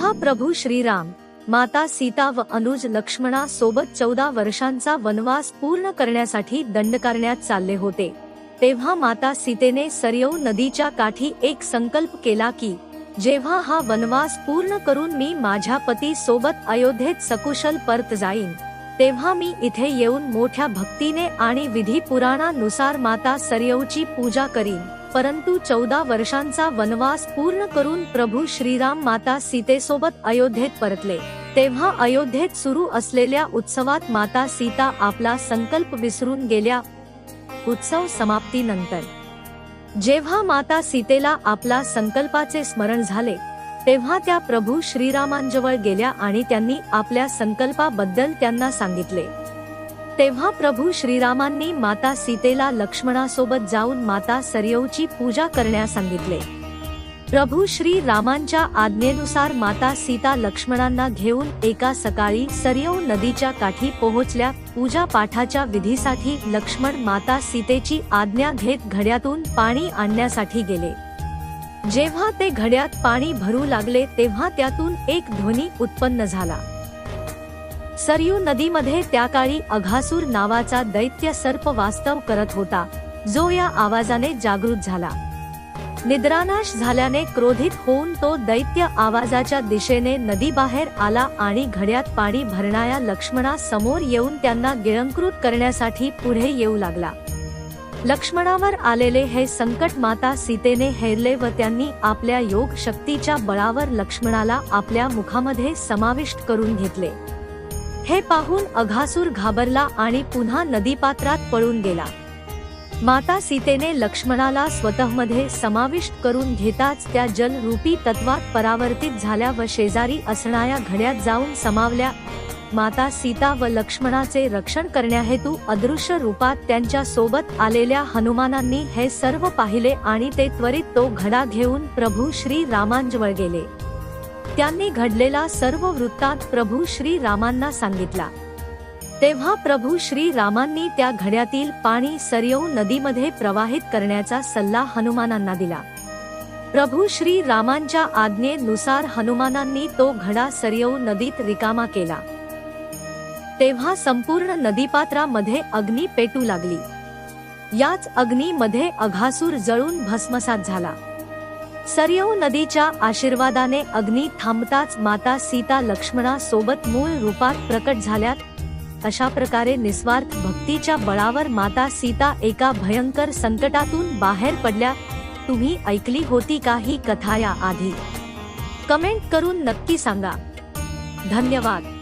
जेव्हा प्रभू श्रीराम माता सीता व अनुज लक्ष्मणा सोबत चौदा वर्षांचा वनवास पूर्ण करण्यासाठी दंडकारण्यात चालले होते. तेव्हा माता सीतेने सरयू नदीच्या काठी एक संकल्प केला की जेव्हा हा वनवास पूर्ण करून मी माझ्या पती सोबत अयोध्येत सकुशल परत जाईन तेव्हा मी इथे येऊन मोठ्या भक्तीने आणि विधी पुराणानुसार माता सरयऊची पूजा करीन. परंतु चौदा वर्षांचा वनवास पूर्ण करून प्रभू श्रीराम माता सीतेसोबत अयोध्येत परतले. तेव्हा अयोध्येत सुरू असलेल्या उत्सवात माता सीता आपला संकल्प विसरून गेल्या. उत्सव समाप्तीनंतर. जेव्हा माता सीतेला आपला संकल्पाचे स्मरण झाले तेव्हा त्या प्रभू श्रीरामांजवळ गेल्या आणि त्यांनी आपल्या संकल्पाबद्दल त्यांना सांगितले. तेव्हा प्रभू श्रीरामांनी माता सीतेला लक्ष्मणासोबत जाऊन माता सरयूची पूजा करण्यास सांगितले. प्रभू श्री रामांच्या आज्ञेनुसार माता सीता लक्ष्मणांना घेऊन एका सकाळी सरयू नदीच्या काठी पोहोचल्या पूजा पाठाच्या विधीसाठी लक्ष्मण माता सीतेची आज्ञा घेत घड्यातून पाणी आणण्यासाठी गेले. जेव्हा ते घड्यात पाणी भरू लागले तेव्हा त्यातून एक ध्वनी उत्पन्न झाला. सरयू नदीमध्ये त्या काळी अघासूर नावाचा दैत्य सर्प वास्तव करत होता जो या आवाजाने जागृत झाला. निद्रानाश झाल्याने क्रोधित होऊन तो दैत्य आवाजाच्या दिशेने नदीबाहेर आला आणि घड्यात पाणी भरणाऱ्या लक्ष्मणा समोर येऊन त्यांना गिळंकृत करण्यासाठी पुढे येऊ लागला. लक्ष्मणावर आलेले हे संकट माता सीतेने हेरले व त्यांनी आपल्या योग शक्तीच्या बळावर लक्ष्मणाला आपल्या मुखामध्ये समाविष्ट करून घेतले. हे पाहून अघासूर घाबरला आणि पुन्हा नदीपात्रात पळून गेला. माता सीतेने लक्ष्मणाला स्वतःमध्ये समाविष्ट करून घेताच त्या जलरूपी तत्वात परावर्तित झाल्या व शेजारी असणाऱ्या घड्यात जाऊन समावल्या. माता सीता व लक्ष्मणाचे रक्षण करण्याहेतू अदृश्य रूपात त्यांच्यासोबत आलेल्या हनुमानांनी हे सर्व पाहिले आणि ते त्वरित तो घडा घेऊन प्रभू श्री रामांजवळ गेले. त्यांनी घडलेला सर्व वृत्तांत प्रभू श्री रामांना सांगितला. तेव्हा प्रभू श्री रामांनी त्या घड्यातील पाणी सरयू नदीमध्ये प्रवाहित करण्याचा सल्ला हनुमानांना दिला. प्रभू श्री रामांच्या आज्ञेनुसार हनुमानांनी तो घडा सरयू नदीत रिकामा केला. तेव्हा संपूर्ण नदीपात्रामध्ये अग्नी पेटू लागली. याच अग्नीमध्ये अघासूर जळून भस्मसात झाला. सरयू नदीच्या आशीर्वादाने अग्नी थांबताच माता सीता लक्ष्मणा सोबत मूळ रूपात प्रकट झाल्यात. अशा प्रकारे निस्वार्थ भक्तीच्या बळावर माता सीता एका भयंकर संकटातून बाहेर पडल्या. तुम्ही ऐकली होती का ही कथा या आधी? कमेंट करून नक्की सांगा. धन्यवाद.